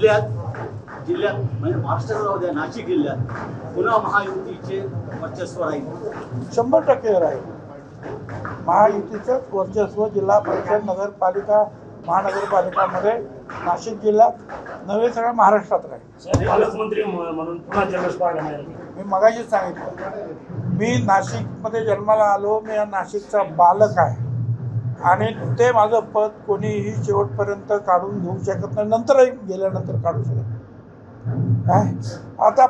जिल्ह्यात जिल्ह्यात म्हणजे महाराष्ट्रात राहू द्या नाशिक जिल्ह्यात पुन्हा महायुतीचे वर्चस्व राहील. शंभर टक्के राहील. महायुतीचं वर्चस्व जिल्हा परिषद नगरपालिका महानगरपालिकामध्ये नाशिक जिल्ह्यात नव्हे सगळ्या महाराष्ट्रात राहील. पालकमंत्री म्हणून पुन्हा मी मगाशीच सांगितलं मी नाशिकमध्ये जन्माला आलो मी या नाशिकचा बालक आहे. आणि ते माझं पद कोणीही शेवटपर्यंत काढून घेऊ शकत नाही. नंतरही गेल्यानंतर काढू शकत काय? आता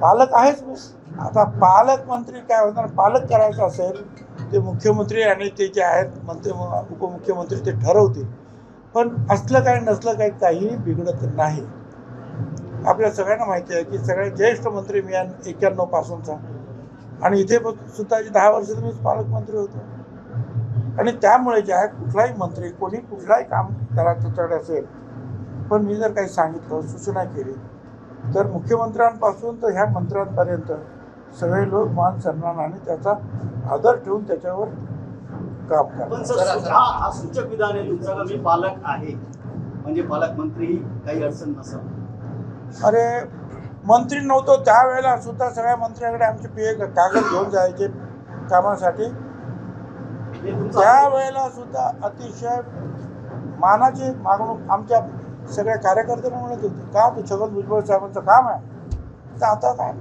पालक आहेच मी आता पालकमंत्री काय होणार? पालक करायचं असेल ते मुख्यमंत्री आणि ते जे आहेत मंत्री उपमुख्यमंत्री ते ठरवतील. पण असलं काय नसलं काही काहीही बिघडत नाही. आपल्या सगळ्यांना माहिती आहे की सगळ्या ज्येष्ठ मंत्री मी एक्क्याण्णव पासूनचा आणि इथे सुद्धा जे दहा वर्ष मीच पालकमंत्री होतो. आणि त्यामुळे जे आहे कुठलाही मंत्री कोणी कुठलाही काम त्याला त्याच्याकडे असेल पण मी जर काही सांगितलं सूचना केली तर मुख्यमंत्र्यांपासून तर ह्या मंत्र्यांपर्यंत सगळे लोक मान सन्मानाने त्याचा आदर ठेवून त्याच्यावर काम करतात. हा सूचक विधान आहे तुमचं मी पालक आहे? म्हणजे पालकमंत्री काही अडचण नसं अरे मंत्री नव्हतो त्यावेळेला सुद्धा सगळ्या मंत्र्यांकडे आमचे पी कागद घेऊन जायचे कामासाठी. त्यावेळेला सुद्धा अतिशय मानाची मागणूक आमच्या सगळ्या कार्यकर्त्यांना म्हणत होते. का ते छगन भुजबळ साहेबांचं काम आहे? तर आता काय?